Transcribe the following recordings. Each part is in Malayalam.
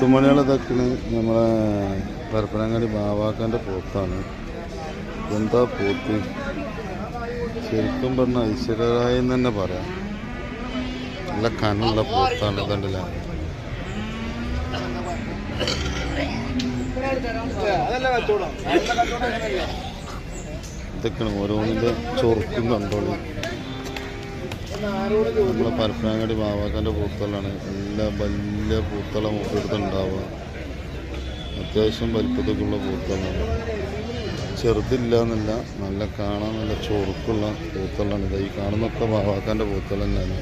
പോത്തുമണികളതൊക്കെ നമ്മളെ പരപ്പനങ്ങാടി ബാവാക്കാന്റെ പോത്താണ്. എന്താ പോത്ത്? ശരിക്കും പറഞ്ഞ ഐശ്വര്യരായി എന്ന് തന്നെ പറയാം. നല്ല കനുള്ള പോത്താണ് കണ്ടില്ല ഇതൊക്കെയാണ് ഓരോന്നിന്റെ ചൊറുക്കും കണ്ടോളി. നമ്മളെ പരപ്പനങ്ങാടി ബാവാക്കാന്റെ പൂത്തലാണ് എല്ലാ വലിയ പൂത്തള മൂക്കെടുത്ത് ഉണ്ടാവുക അത്യാവശ്യം വലിപ്പത്തൊക്കെയുള്ള പൂത്തളാണ്. ചെറുതില്ല എന്നല്ല നല്ല കാണാൻ നല്ല ചൊറുക്കുള്ള പൂത്തളാണ്. ഇത് ഈ കാണുന്നൊക്കെ ബാവാക്കാന്റെ പൂത്തള തന്നെയാണ്.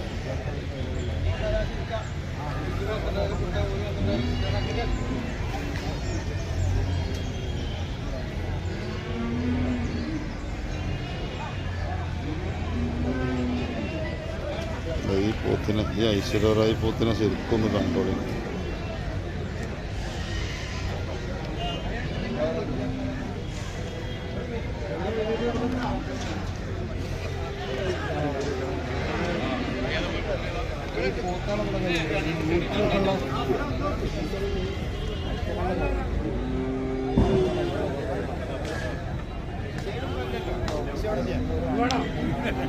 ഈ പോത്തിനെ ഈ ഐശ്വര്യറായി പോത്തിനെ ശരിക്കും ഒന്ന് കണ്ടോളി.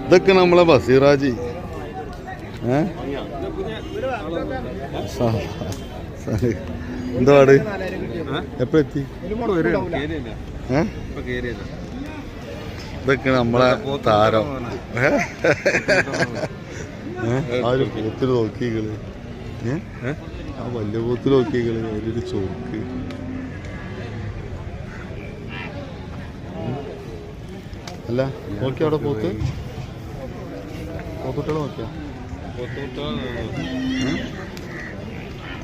ഇതൊക്കെ നമ്മളെ ബസീറാജി. എന്താ പാട് ഇതൊക്കെ നമ്മളെ താരം? ആ ഒരു പോത്തിൽ നോക്കികൾ ഏ? ആ വലിയ പോത്തിൽ നോക്കികൾ അതിലൊരു ചോക്ക്. അല്ല നോക്കി അവിടെ പോത്ത്? പോത്തുട്ടികളെ നോക്കിയാ?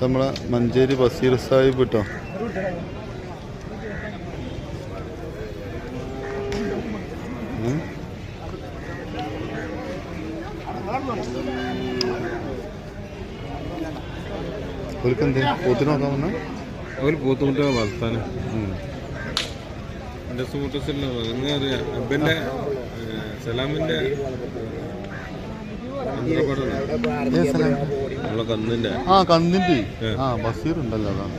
നമ്മളെ മഞ്ചേരി ബസീർ സാഹിബ് കേട്ടോ? ഓൽക്ക് എന്തേ? പോത്തിന് അറിയാം. അബ്ബന്റെ കന്നിന്റെ ആ കന്നിന്റെ. ആ ബസീർ ഉണ്ടല്ലോ അതാണ്.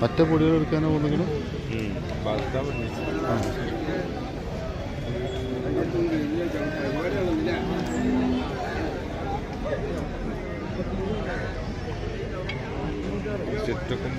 പറ്റ പൊടികൾ എടുക്കാനോ വളർത്താൻ ചുറ്റൊക്കെ.